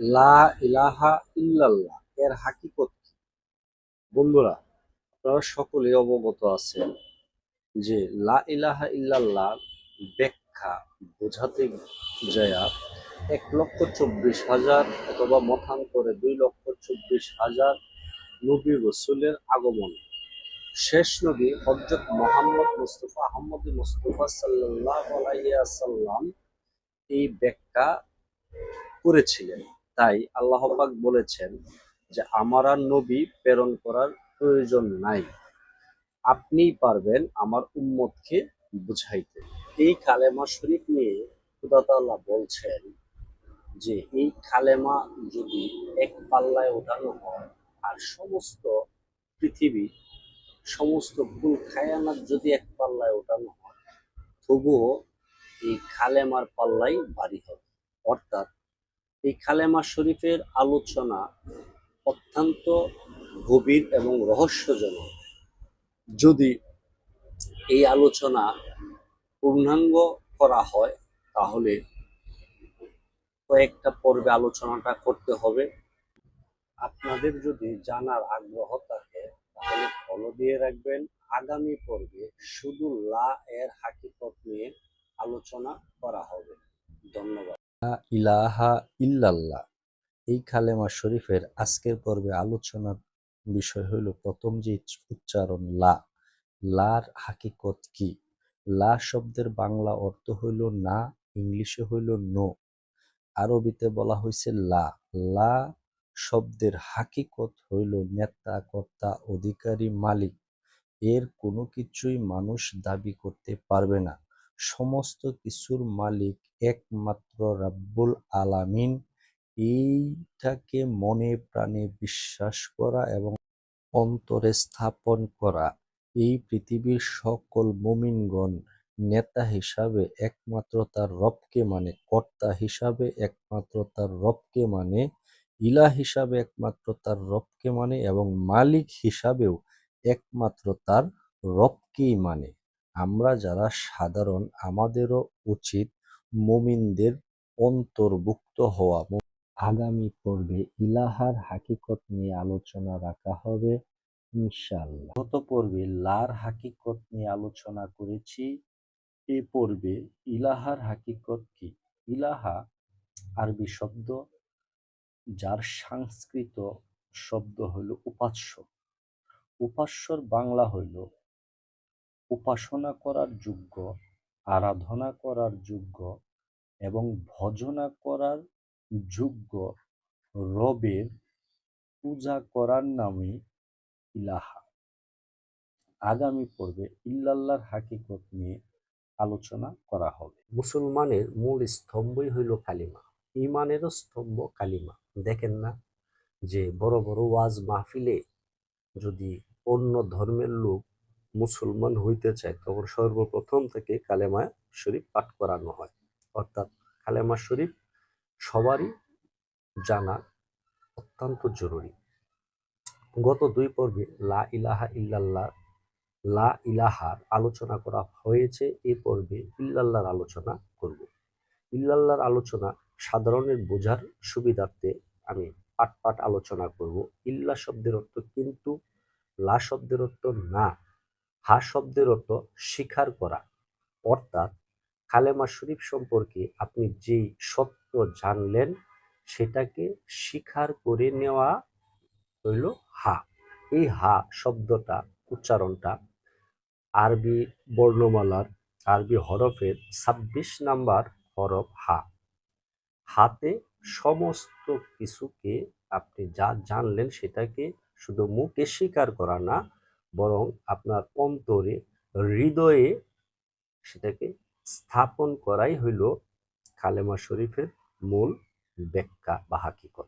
লা ইলাহা ইল্লাল্লাহ, এর হাকিকত? বন্ধুরা, আপনারা সকলে অবগত আছেন যে লা ইলাহা ইল্লাল্লাহ ব্যাখ্যা বোঝাতে যায়া এক লক্ষ চব্বিশ হাজার অথবা মতান্তরে দুই লক্ষ চব্বিশ হাজার নবী রসুলের আগমন শেষ নবী হজরত মোহাম্মদ মুস্তফা আহমদ মুস্তফা সাল্লাহ আলাইয়া সাল্লাম এই ব্যাখ্যা করেছিলেন তাই আল্লাহ পাক বলেছেন যে, আমার আর নবী প্রেরণ করার প্রয়োজন নাই। আপনিই পারবেন আমার উম্মতকে বুঝাইতে। এই কালেমা শরীফ নিয়ে খুদাতাল্লাহ বলছেন যে, এই কালেমা যদি এক পাল্লায় ওঠানো হয় আর সমস্ত পৃথিবী, সমস্ত ভুল খায়ানাত যদি এক পাল্লায় ওঠানো হয়, তবুও এই খালেমার পাল্লাই ভারী হবে। অর্থাৎ এই খালেমা শরীফের আলোচনা অত্যন্ত গভীর এবং রহস্যজনক। যদি এই আলোচনা পূর্ণাঙ্গ করা হয়, তাহলে কয়েকটা পর্বে আলোচনাটা করতে হবে। আপনাদের যদি জানার আগ্রহ থাকে, তাহলে ফলো দিয়ে রাখবেন। আগামী পর্বে শুধু লা এর হাকিকত নিয়ে আলোচনা ইলাহা ইল্লাল্লাহ। এই কালেমা শরীফের আজকের পর্বে আলোচনার বিষয় হইল প্রথম যে উচ্চারণ লা, লার হাকিকত কি? লা শব্দের বাংলা অর্থ হইল না, ইংলিশে হইল নো। আরবিতে বলা হয়েছে লা লা শব্দের হাকিকত হইল নেতা, কর্তা, অধিকারী, মালিক। এর কোনো কিছুই মানুষ দাবি করতে পারবে না। সমস্ত কিছুর মালিক একমাত্র রাব্বুল আলামিন। এইটাকে মনে প্রাণে বিশ্বাস করা এবং অন্তরে স্থাপন করা। এই পৃথিবীর সকল মুমিনগণ নেতা হিসাবে একমাত্র তার রবকে মানে কর্তা হিসাবে একমাত্র তার রবকে মানে ইলা হিসাবে একমাত্র তার রবকে মানে এবং মালিক হিসাবেও একমাত্র তার রবকেই মানে। আমরা যারা সাধারণ, আমাদেরও উচিত মুমিনদের অন্তর্ভুক্ত হওয়া। আগামী পর্বে ইলাহার হাকিকত নিয়ে আলোচনা রাখা হবে, ইনশাআল্লাহ। গত পর্বে লার হাকিকত নিয়ে আলোচনা করেছি, এ পর্বে ইলাহার হাকিকত কি? ইলাহা আরবি শব্দ, যার সংস্কৃত শব্দ হইল উপাস্য। উপাস্যর বাংলা হইল উপাসনা করার যোগ্য, আরাধনা করার যোগ্য এবং ভজনা করার যোগ্য রবের পূজা করার নামই ইলাহা। আগামী পর্বে ইল্লাল্লাহর হাকিকত নিয়ে আলোচনা করা হবে। মুসলমানের মূল স্তম্ভই হইল কালিমা ইমানেরও স্তম্ভ কালিমা। দেখেন না যে বড় বড় ওয়াজ মাহফিলে যদি অন্য ধর্মের লোক মুসলমান হইতে চায়, তখন সর্বপ্রথম থেকে কালেমা শরীফ পাঠ করানো হয়। অর্থাৎ কালেমা শরীফ সবারই জানা অত্যন্ত জরুরি। গত দুই পর্বে লা ইলাহা ইল্লাল্লাহ, লা ইলাহার আলোচনা করা হয়েছে, এ পর্বে ইল্লাল্লাহর আলোচনা করব। ইল্লাল্লাহর আলোচনা সাধারণের বোঝার সুবিধার্থে আমি পাট পাট আলোচনা করব। ইল্লা শব্দের অর্থ কিন্তু লা শব্দের অর্থ না। হা শব্দের অর্থ স্বীকার করা। অর্থাৎ কালেমা শরীফ সম্পর্কে আপনি যেই সত্য জানলেন, সেটাকে স্বীকার করে নেওয়া হইল হা। এই হা শব্দটা, উচ্চারণটা আরবি বর্ণমালার, আরবি হরফের ছাব্বিশ নাম্বার হরফ হা। হাতে সমস্ত কিছুকে আপনি যা জানলেন, সেটাকে শুধু মুখে স্বীকার করা না বরং আপনার অন্তরে হৃদয়ে সেটাকে স্থাপন করাই হইল কালেমা শরীফের মূল ব্যাখ্যা বা হাকিকত।